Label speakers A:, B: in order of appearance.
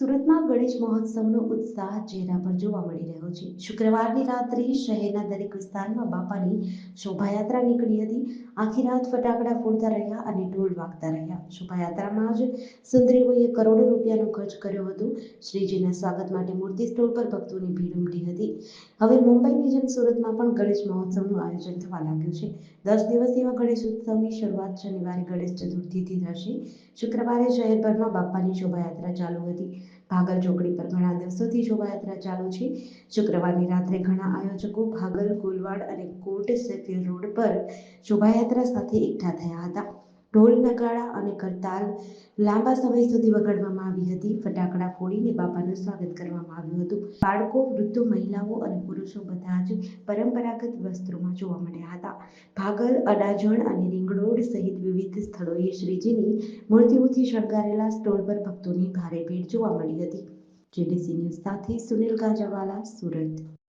A: સુરતમાં ગણેશ મહોત્સવનો ઉત્સાહ ચહેરા પર જોવા મળી રહ્યો છે. શુક્રવારની રાત્રે શહેરના દરેક વિસ્તારમાં બાપાની શોભાયાત્રા નીકળી હતી. આખી રાત ફટાકડા ફોડતા રહ્યા અને ઢોલ વાગતા રહ્યા. શોભાયાત્રામાં જ સુંદરીઓએ કરોડો રૂપિયાનો ખર્ચ કર્યો હતો. શ્રીજીના સ્વાગત માટે મૂર્તિ સ્ટોલ પર ભક્તોની ભીડ ઉમટી હતી. હવે મુંબઈની જેમ સુરતમાં પણ ગણેશ મહોત્સવનું આયોજન થવા લાગ્યું છે. દસ દિવસીય ગણેશ ઉત્સવની શરૂઆત શનિવારે ગણેશ ચતુર્થીથી થશે. શુક્રવારે શહેરભરમાં બાપાની શોભાયાત્રા ચાલુ હતી. ભાગલ ચોકડી પર ઘણા દિવસોથી શોભાયાત્રા ચાલુ છે. શુક્રવારની રાત્રે ઘણા આયોજકો ભાગલ, ગુલવાડ અને કોટ સેફિલ રોડ પર શોભાયાત્રા સાથે એકઠા થયા હતા. ઢોલ નગાડા અને કરતાલ લાંબા સમય સુધી વગાડવામાં આવી હતી. ફટાકડા ફોડીને બાપાનું સ્વાગત કરવામાં આવ્યું હતું. બાળકો, વૃદ્ધો, મહિલાઓ અને પુરુષો બધા જ પરંપરાગત વસ્ત્રોમાં જોવા મળ્યા હતા. ભાગલ, અડાજણ અને રીંગરોડ સહિત વિવિધ સ્થળોએ શ્રીજીની મૂર્તિઓથી શણગારેલા સ્ટોલ પર ભક્તોની ભારે ભીડ જોવા મળી હતી. જેડીસી ન્યૂઝ સાથે સુનિલ ગાજાવાલા સુરત.